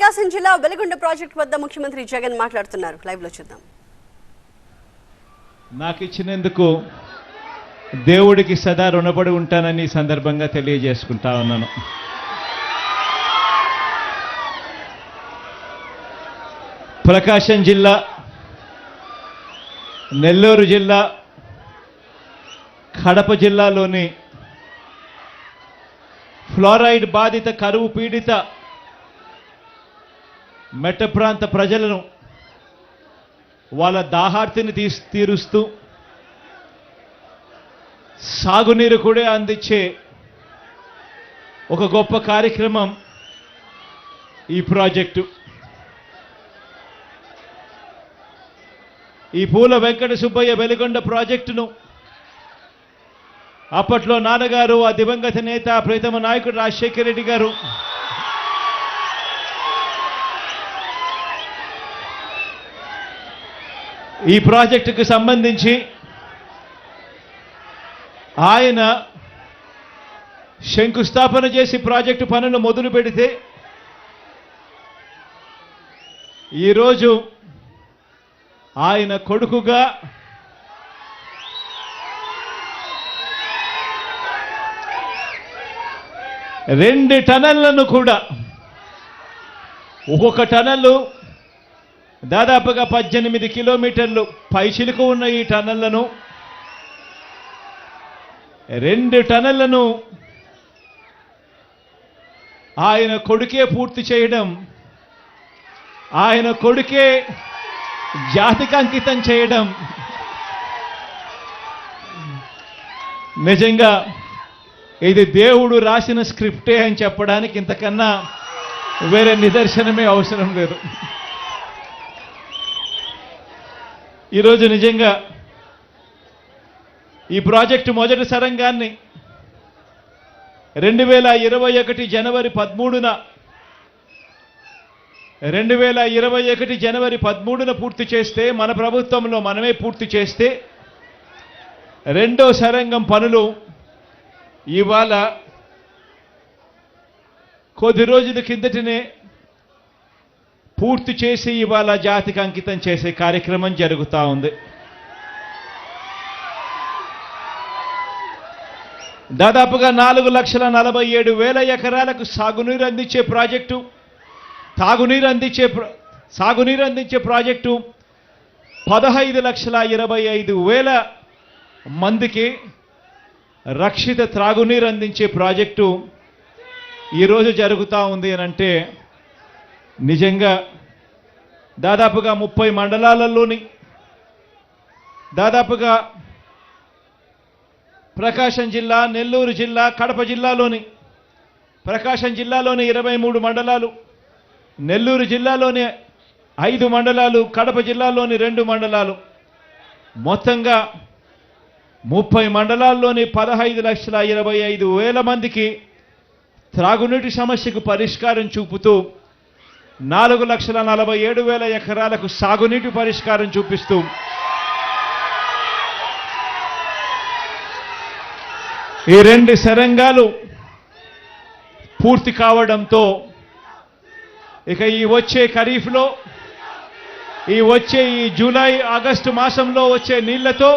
ప్రకాశం జిల్లా వెలుగొండ ప్రాజెక్ట్ వద్ద ముఖ్యమంత్రి జగన్ మాట్లాడుతున్నారు. లైవ్లో చూద్దాం. నాకు ఇచ్చినందుకు దేవుడికి సదా రుణపడి ఉంటానని సందర్భంగా తెలియజేసుకుంటా ఉన్నాను. ప్రకాశం జిల్లా నెల్లూరు జిల్లా కడప జిల్లాలోని ఫ్లోరైడ్ బాధిత కరువు పీడిత మెట్ట ప్రాంత ప్రజలను వాళ్ళ దాహార్తిని తీ తీరుస్తూ సాగునీరు కూడా అందించే ఒక గొప్ప కార్యక్రమం ఈ ప్రాజెక్టు. ఈ పూల వెంకట సుబ్బయ్య వెలుగొండ ప్రాజెక్టును అప్పట్లో నాన్నగారు ఆ దివంగత నేత ప్రీతమ నాయకుడు రాజశేఖర రెడ్డి గారు ఈ ప్రాజెక్టుకు సంబంధించి ఆయన శంకుస్థాపన చేసి ప్రాజెక్టు పనులు మొదలు పెడితే ఈరోజు ఆయన కొడుకుగా రెండు టనళ్ళను కూడా ఒక్కొక్క టనల్లు దాదాపుగా పద్దెనిమిది కిలోమీటర్లు పైచిలుకు ఉన్న ఈ టనళ్ళను రెండు టనళ్ళను ఆయన కొడుకే పూర్తి చేయడం ఆయన కొడుకే జాతికి అంకితం చేయడం. నిజంగా ఇది దేవుడు రాసిన స్క్రిప్టే అని చెప్పడానికి ఇంతకన్నా వేరే నిదర్శనమే అవసరం లేదు. ఈరోజు నిజంగా ఈ ప్రాజెక్టు మొదటి సరంగాన్ని రెండు వేల ఇరవై ఒకటి జనవరి పదమూడున రెండు వేల ఇరవై ఒకటి జనవరి పదమూడున పూర్తి చేస్తే మన ప్రభుత్వంలో మనమే పూర్తి చేస్తే రెండో సరంగం పనులు ఇవాళ కొద్ది రోజుల కిందటనే పూర్తి చేసి ఇవాళ జాతికి అంకితం చేసే కార్యక్రమం జరుగుతూ ఉంది. దాదాపుగా నాలుగు లక్షల నలభై ఏడు వేల ఎకరాలకు సాగునీరు అందించే ప్రాజెక్టు తాగునీరు అందించే సాగునీరు అందించే ప్రాజెక్టు పదహైదు లక్షల ఇరవై ఐదు వేల మందికి రక్షిత త్రాగునీరు అందించే ప్రాజెక్టు ఈరోజు జరుగుతూ ఉంది అని అంటే నిజంగా దాదాపుగా ముప్పై మండలాలలోని దాదాపుగా ప్రకాశం జిల్లా నెల్లూరు జిల్లా కడప జిల్లాలోని ప్రకాశం జిల్లాలోని ఇరవై మూడు మండలాలు నెల్లూరు జిల్లాలోని ఐదు మండలాలు కడప జిల్లాలోని రెండు మండలాలు. మొత్తంగా ముప్పై మండలాల్లోని పదహైదు లక్షల ఇరవై ఐదు వేల మందికి త్రాగునీటి సమస్యకు పరిష్కారం చూపుతూ నాలుగు లక్షల నలభై ఏడు వేల ఎకరాలకు సాగునీటి పరిష్కారం చూపిస్తూ ఈ రెండు సరంగాలు పూర్తి కావడంతో ఇక ఈ వచ్చే ఖరీఫ్లో ఈ వచ్చే ఈ జూలై ఆగస్టు మాసంలో వచ్చే నీళ్ళతో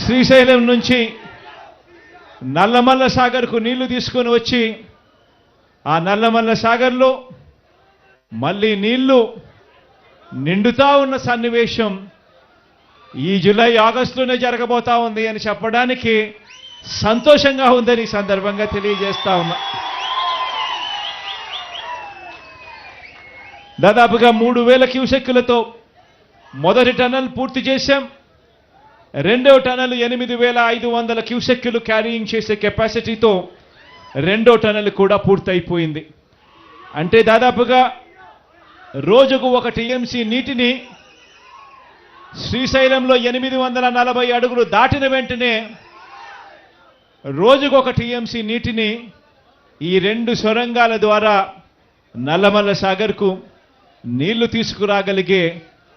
శ్రీశైలం నుంచి నల్లమల్ల సాగర్కు నీళ్ళు తీసుకొని వచ్చి ఆ నల్లమల్ల సాగర్లో మళ్ళీ నీళ్ళు నిండుతా ఉన్న సన్నివేశం ఈ జూలై ఆగస్టులోనే జరగబోతా ఉంది అని చెప్పడానికి సంతోషంగా ఉందని ఈ సందర్భంగా తెలియజేస్తా ఉన్నా. దాదాపుగా మూడు వేల క్యూసెక్కులతో మొదటి టన్నల్ పూర్తి చేశాం. రెండో టనల్ ఎనిమిది వేల ఐదు వందల క్యూసెక్కులు క్యారీయింగ్ చేసే కెపాసిటీతో రెండో టనల్ కూడా పూర్తయిపోయింది. అంటే దాదాపుగా రోజుకు ఒక టీఎంసీ నీటిని శ్రీశైలంలో ఎనిమిది వందల నలభై అడుగులు దాటిన వెంటనే రోజుకు ఒక టీఎంసీ నీటిని ఈ రెండు సొరంగాల ద్వారా నల్లమల్ల సాగర్కు నీళ్ళు తీసుకురాగలిగే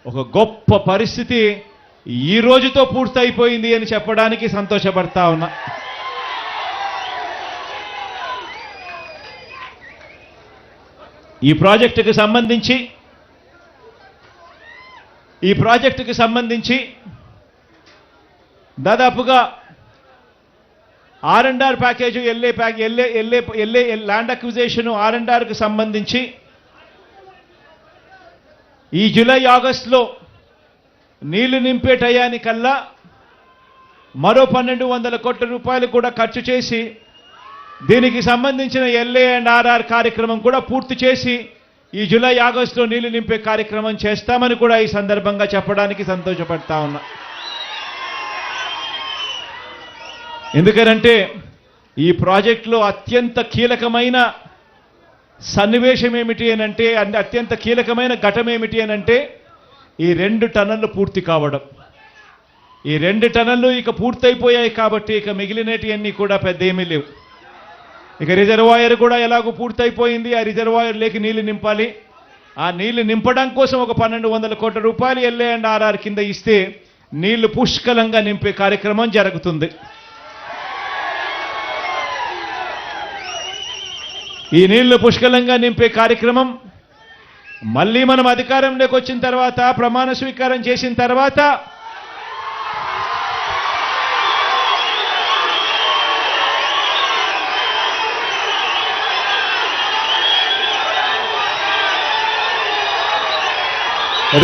ఒక గొప్ప పరిస్థితి ఈ రోజుతో పూర్తయిపోయింది అని చెప్పడానికి సంతోషపడతా ఉన్నా. ఈ ప్రాజెక్టుకు సంబంధించి ఈ ప్రాజెక్టుకు సంబంధించి దాదాపుగా R and R package LA pack LA LA LA land acquisition R and arc సంబంధించి ఈ జూలై ఆగస్టులో నీళ్ళు నింపే టయానికల్లా మరో పన్నెండు వందల కోట్ల రూపాయలు కూడా ఖర్చు చేసి దీనికి సంబంధించిన ఎల్ఏ అండ్ ఆర్ఆర్ కార్యక్రమం కూడా పూర్తి చేసి ఈ జూలై ఆగస్టులో నీళ్ళు నింపే కార్యక్రమం చేస్తామని కూడా ఈ సందర్భంగా చెప్పడానికి సంతోషపడతా ఉన్నా. ఎందుకనంటే ఈ ప్రాజెక్టులో అత్యంత కీలకమైన సన్నివేశం ఏమిటి అని అంటే అత్యంత కీలకమైన ఘటం ఏమిటి అని అంటే ఈ రెండు టన్నులు పూర్తి కావడం. ఈ రెండు టన్నులు ఇక పూర్తయిపోయాయి కాబట్టి ఇక మిగిలినటివన్నీ కూడా పెద్ద ఏమీ లేవు. ఇక రిజర్వాయర్ కూడా ఎలాగో పూర్తయిపోయింది. ఆ రిజర్వాయర్ లేకి నీళ్ళు నింపాలి. ఆ నీళ్ళు నింపడం కోసం ఒక పన్నెండు వందల కోట్ల రూపాయలు ఎల్ఏ అండ్ ఆర్ఆర్ కింద ఇస్తే నీళ్ళు పుష్కలంగా నింపే కార్యక్రమం జరుగుతుంది. ఈ నీళ్ళు పుష్కలంగా నింపే కార్యక్రమం మళ్ళీ మనం అధికారంలోకి వచ్చిన తర్వాత ప్రమాణ స్వీకారం చేసిన తర్వాత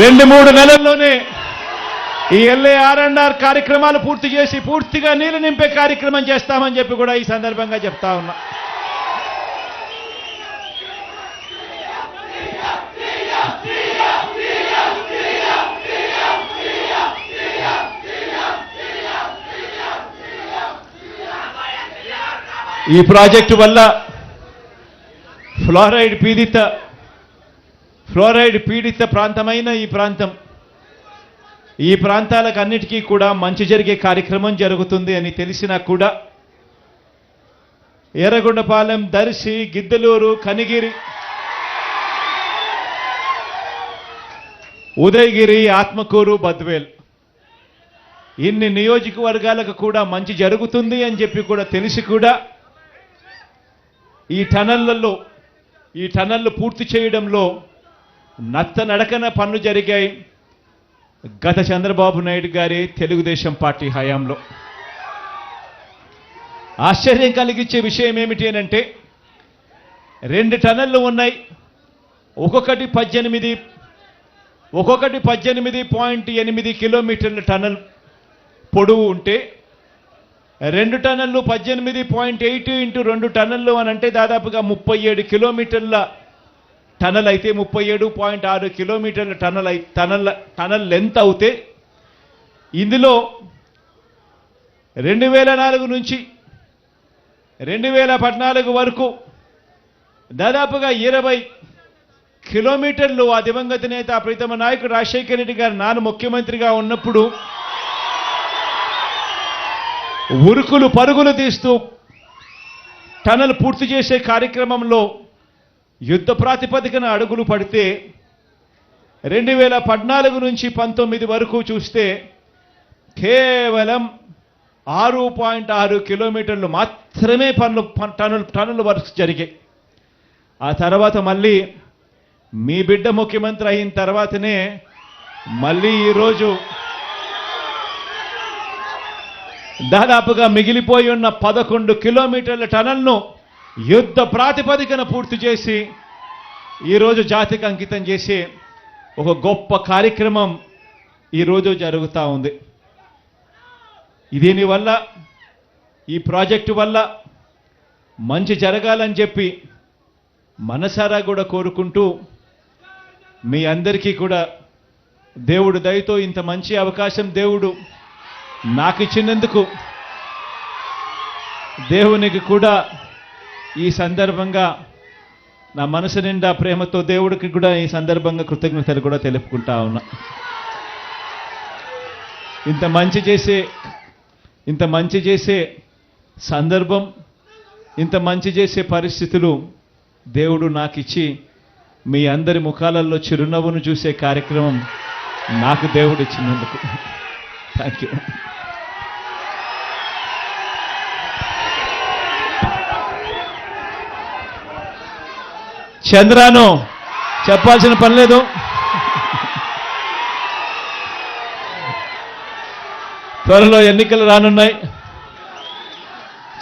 రెండు మూడు నెలల్లోనే ఈ ఎల్ఏ ఆర్ఎన్ఆర్ కార్యక్రమాలు పూర్తి చేసి పూర్తిగా నీళ్ళు నింపే కార్యక్రమం చేస్తామని చెప్పి కూడా ఈ సందర్భంగా చెప్తా ఉన్నా. ఈ ప్రాజెక్టు వల్ల ఫ్లోరైడ్ పీడిత ఫ్లోరైడ్ పీడిత ప్రాంతమైన ఈ ప్రాంతం. ఈ ప్రాంతాలకు అన్నిటికీ కూడా మంచి జరిగే కార్యక్రమం జరుగుతుంది అని తెలిసినా కూడా ఎర్రగొండపాలెం దర్శి గిద్దలూరు కనిగిరి ఉదయగిరి ఆత్మకూరు బద్వేల్. ఇన్ని నియోజకవర్గాలకు కూడా మంచి జరుగుతుంది అని చెప్పి కూడా తెలిసి కూడా ఈ టనళ్ళలో ఈ టనళ్ళు పూర్తి చేయడంలో నత్త నడకన పనులు జరిగాయి. గత చంద్రబాబు నాయుడు గారి తెలుగుదేశం పార్టీ హయాంలో. ఆశ్చర్యం కలిగించే విషయం ఏమిటి అంటే రెండు టనళ్ళు ఉన్నాయి. ఒక్కొక్కటి పద్దెనిమిది ఒక్కొక్కటి పద్దెనిమిది పాయింట్ ఎనిమిది కిలోమీటర్ల టనల్ పొడవు ఉంటే రెండు టన్నులు పద్దెనిమిది పాయింట్ ఎయిట్ ఇంటూ రెండు టన్నులు అని అంటే దాదాపుగా ముప్పై ఏడు కిలోమీటర్ల టనల్ అయితే ముప్పై ఏడు పాయింట్ ఆరు కిలోమీటర్ల టనల్ అయి టనల్ టనల్ లెంత్ అవుతే ఇందులో రెండు వేల నాలుగు నుంచి రెండు వేల పద్నాలుగు వరకు దాదాపుగా ఇరవై కిలోమీటర్లు ఆ దివంగత నేత ప్రీతమ నాయకుడు రాజశేఖర రెడ్డి గారు నాన్న ముఖ్యమంత్రిగా ఉన్నప్పుడు ఉరుకులు పరుగులు తీస్తూ టనల్ పూర్తి చేసే కార్యక్రమంలో యుద్ధ ప్రాతిపదికన అడుగులు పడితే రెండు వేల పద్నాలుగు నుంచి పంతొమ్మిది వరకు చూస్తే కేవలం ఆరు పాయింట్ ఆరు కిలోమీటర్లు మాత్రమే పనులు పన్- టన్నులు వర్క్స్ జరిగాయి ఆ తర్వాత మళ్ళీ మీ బిడ్డ ముఖ్యమంత్రి అయిన తర్వాతనే మళ్ళీ ఈరోజు దాదాపుగా మిగిలిపోయి ఉన్న పదకొండు కిలోమీటర్ల టనల్ను యుద్ధ ప్రాతిపదికన పూర్తి చేసి ఈరోజు జాతికి అంకితం చేసే ఒక గొప్ప కార్యక్రమం ఈరోజు జరుగుతూ ఉంది. దీనివల్ల ఈ ప్రాజెక్టు వల్ల మంచి జరగాలని చెప్పి మనసారా కూడా కోరుకుంటూ మీ అందరికీ కూడా దేవుడు దయతో ఇంత మంచి అవకాశం దేవుడు నాకు ఇచ్చినందుకు దేవునికి కూడా ఈ సందర్భంగా నా మనసు నిండా ప్రేమతో దేవుడికి కూడా ఈ సందర్భంగా కృతజ్ఞతలు కూడా తెలుపుకుంటా ఉన్నా. ఇంత మంచి చేసే ఇంత మంచి చేసే సందర్భం ఇంత మంచి చేసే పరిస్థితులు దేవుడు నాకు ఇచ్చి మీ అందరి ముఖాలలో చిరునవ్వును చూసే కార్యక్రమం నాకు దేవుడు ఇచ్చినందుకు థ్యాంక్ యూ చంద్రాను చెప్పాల్సిన పని లేదు. త్వరలో ఎన్నికలు రానున్నాయి.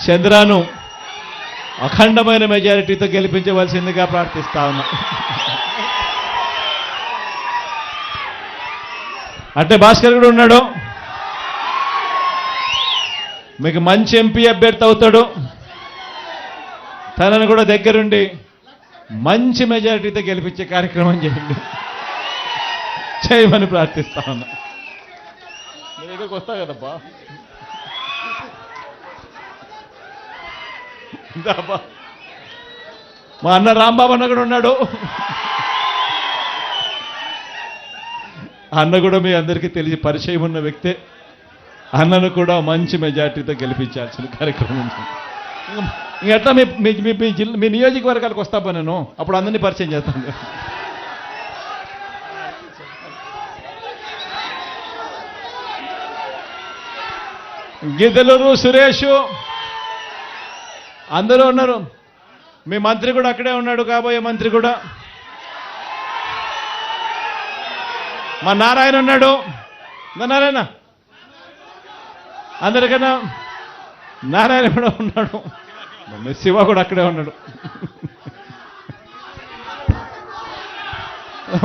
చంద్రాను అఖండమైన మెజారిటీతో గెలిపించవలసిందిగా ప్రార్థిస్తా ఉన్నా. అంటే భాస్కర్ కూడా ఉన్నాడు. మీకు మంచి ఎంపీ అభ్యర్థి అవుతాడు. తనను కూడా దగ్గరుండి మంచి మెజారిటీతో గెలిపించే కార్యక్రమం చేయండి. చేయమని ప్రార్థిస్తా ఉన్నా. వస్తా కదబ్బా. మా అన్న రాంబాబు అన్న కూడా ఉన్నాడు. అన్న కూడా మీ అందరికీ తెలిసి పరిచయం ఉన్న వ్యక్తే. అన్నను కూడా మంచి మెజార్టీతో గెలిపించాల్సిన కార్యక్రమం ఎట్లా మీ మీ మీ- జిల్లా మీ నియోజకవర్గాలకు వస్తాపా నేను. అప్పుడు అందరినీ పరిచయం చేస్తాను. గిద్దలూరు సురేష్. అందరూ ఉన్నారు. మీ మంత్రి కూడా అక్కడే ఉన్నాడు కాబోయే మంత్రి కూడా. మా నారాయణ ఉన్నాడు. నారాయణ. అందరికన్నా నారాయణ కూడా ఉన్నాడు. శివ కూడా అక్కడే ఉన్నాడు.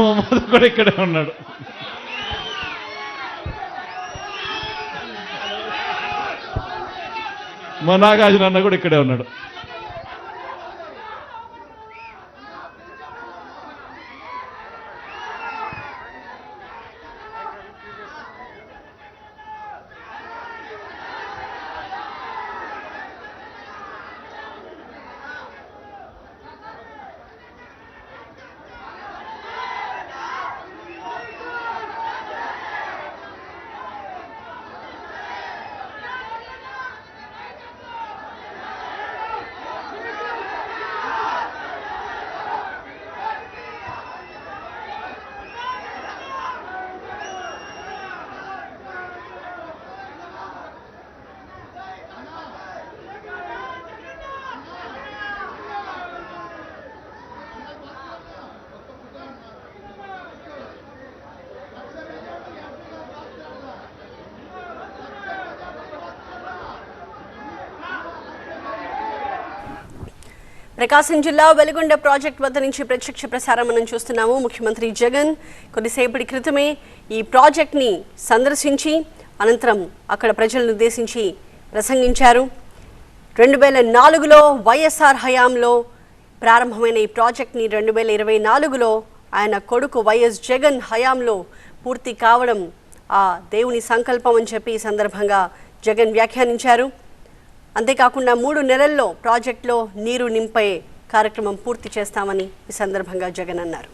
మధు కూడా ఇక్కడే ఉన్నాడు. మా నాగార్జున అన్న కూడా ఇక్కడే ఉన్నాడు. ప్రకాశం జిల్లా వెలుగొండ ప్రాజెక్ట్ వద్ద నుంచి ప్రత్యక్ష ప్రసారం మనం చూస్తున్నాము. ముఖ్యమంత్రి జగన్ కొద్దిసేపటి క్రితమే ఈ ప్రాజెక్ట్ని సందర్శించి అనంతరం అక్కడ ప్రజలను ఉద్దేశించి ప్రసంగించారు. రెండు వేల నాలుగులో వైఎస్ఆర్ హయాంలో ప్రారంభమైన ఈ ప్రాజెక్ట్ని రెండు వేల ఇరవై నాలుగులో ఆయన కొడుకు వైఎస్ జగన్ హయాంలో పూర్తి కావడం ఆ దేవుని సంకల్పం అని చెప్పి ఈ సందర్భంగా జగన్ వ్యాఖ్యానించారు. అంతేకాకుండా మూడు నెలల్లో ప్రాజెక్టులో నీరు నింపే కార్యక్రమం పూర్తి చేస్తామని ఈ సందర్భంగా జగన్ అన్నారు.